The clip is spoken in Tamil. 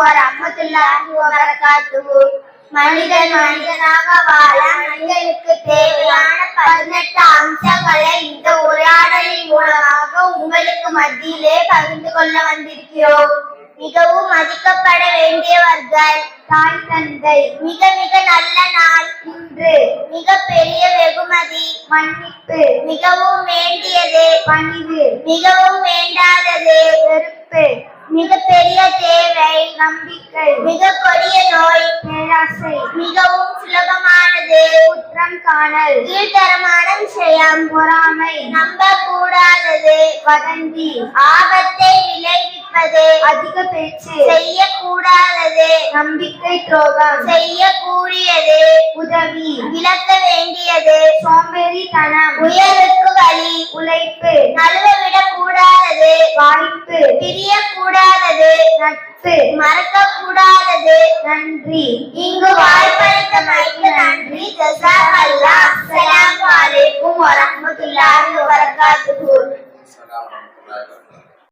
வரஹ்மத்துல்லாஹி வபரகாத்துஹு. மனிதன் மனிதனாக வாழ மனிதனுக்கு தேவையான பதினெட்டு அம்சங்களை இந்த உரையாடலின் மூலமாக உங்களுக்கு மத்தியிலே பகிர்ந்து கொள்ள வந்திருக்கிறோம். மிகவும் மதிக்கப்பட வேண்டியவர்கள் தாய் தந்தை. மிக மிக நல்ல நாள் இன்று. மிக பெரிய வெகுமதி மன்னிப்பு. மிகவும் வேண்டியது பணிவு. மிகவும் வேண்டாதது வெறுப்பு. மிக பெரிய தேவை நம்பிக்கை. மிக கொடிய நோய் பேராசை மிகவும் சுலபமானது குற்றம் காணல். கீழ்த்தரமான விஷயம் பொறாமை. நம்ப கூடாதது வதந்தி. ஆபத்தை விளைவிப்பது அதிக பேச்சு. செய்யக்கூடாதது நம்பிக்கை துரோகம். செய்யக்கூடியது உதவி. விளக்க வேண்டியது சோம்பேறித்தனம். உயருக்கு வழி உழைப்பு. நழுவ விடக்கூடாதது வாய்ப்பு. பிரியக்கூடாது நட்பு. மறக்க கூடாதது நன்றி. இங்கு வாய்ப்பளித்த மைக்கு நன்றி. ஜசாக் அல்லாஹ். அலைக்கும் வரஹ்மத்துல்லாஹி வபரகாத்துஹு.